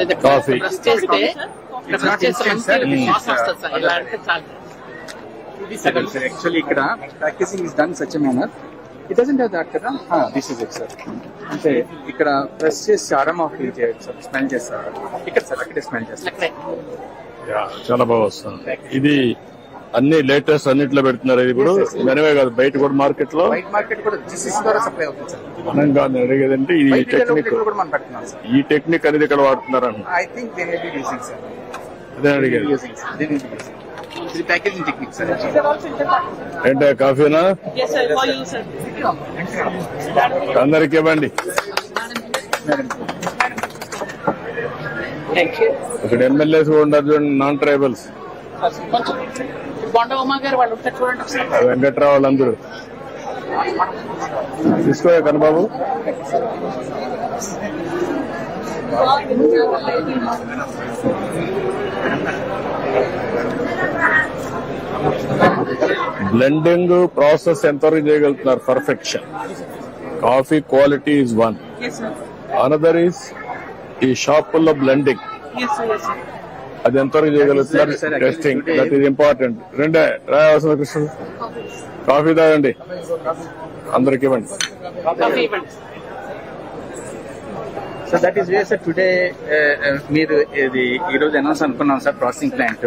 uh, సగం actually ఇక్కడ packaging is done such manner it doesn't have that కదా this is it sir అంటే ఇక్కడ ప్రెస్ చేసి అరమా ఫీల్ చేయొచ్చు సార్ స్మెల్ చేస్తారు ఇక్కడ సార్ అక్కడే స్మెల్ చేస్తారు చాలా బాగా వస్తుంది ఇది అన్ని లేటెస్ట్ అన్నిట్లో పెడుతున్నారు. ఇది yes. మనమే కాదు బయట కూడా మార్కెట్లో వైట్ మార్కెట్ కూడా జిసిస్ ద్వారా సప్లై అవుతుంది సార్ మనం కాదు నేను అడిగేదంటే ఈ టెక్నిక్ కూడా ఈ టెక్నిక్ అనేది ఇక్కడ వాడుతున్నారు అన్న I think they may be using sir అదే అడిగేది using sir they may be using ఇది ప్యాకేజింగ్ టెక్నిక్ సార్ ఏంటే కాఫీనా? Yes, sir. For you, sir. అందరికి ఇవ్వండి. ఇక్కడ ఎమ్మెల్యేస్ కూడా ఉన్నారు చూడండి నాన్ ట్రైబల్స్ కొంచెం బొండ ఉమా గారు వాళ్ళు ఉంటారు చూడండి ఒకసారి. వెంకట్రావు వాళ్ళందరూ తీసుకో కనబాబు బ్లెండింగ్ ప్రాసెస్ ఎంతవరకు చేయగలుగుతున్నారు? Perfection coffee quality is one. Another is ఈ షాపుల్లో బ్లెండింగ్ అది ఎంతవరకు చేయగలుగుతున్నారు Sir, actually testing that is important రెండే. రాయవలసిన కృష్ణ కాఫీ తాగండి. అందరికి ఇవ్వండి. So that is way sir today మీరు ఇది ఈ రోజు అనౌన్స్ అనుకున్నాం sir processing plant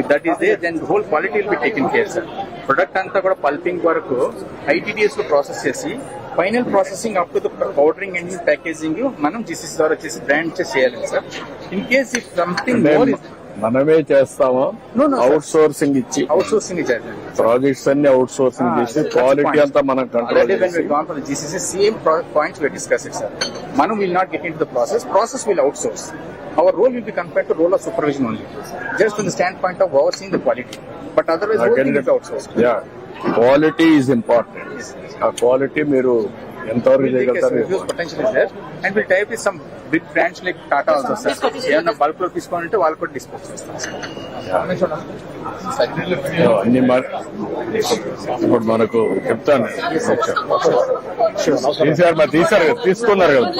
if that is they then whole quality will be taken care sir product అంతా కూడా పల్పింగ్ వరకు ఐటీడీఎస్లో ప్రాసెస్ చేసి final processing up to the powdering and packaging మనం జీసీసీ ద్వారా చేసి బ్రాండ్ చేయాలి sir in case if something more మనమే చేస్తాము. అవుట్ సోర్సింగ్ ఇచ్చి అవుట్ సోర్సింగ్ ప్రాజెక్ట్స్ అన్ని అవుట్ సోర్సింగ్ Ah, చేసి క్వాలిటీ. అంతా మనం control we've gone for the GCC, same pro- points we discussed it, sir. Manu will not get into the process. Process will outsource. Our role will be compared to role of supervision only. Just from the standpoint of overseeing the quality is important ఆ quality మీరు ఎంతవరకు చేయగలుగుతారు oh, ఇప్పుడు మనకు చెప్తాను. కేసీఆర్ తీసారు కదా తీసుకున్నారు కదా.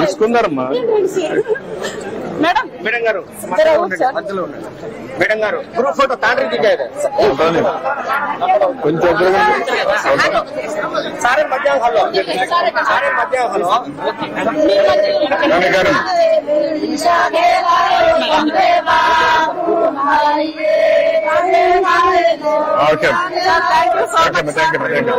తీసుకున్నారమ్మా. మేడం గారు మధ్యలో ఉన్నాడు మేడం గారు గ్రూప్ ఫోటో తాండ్రి దిగారు. ఉంటాను. కొంచెం సారే మధ్యాహ్నం హలో సారే మధ్యాహ్నం హలో కానీ కానీ okay. Thank you so okay much. Thank you thank you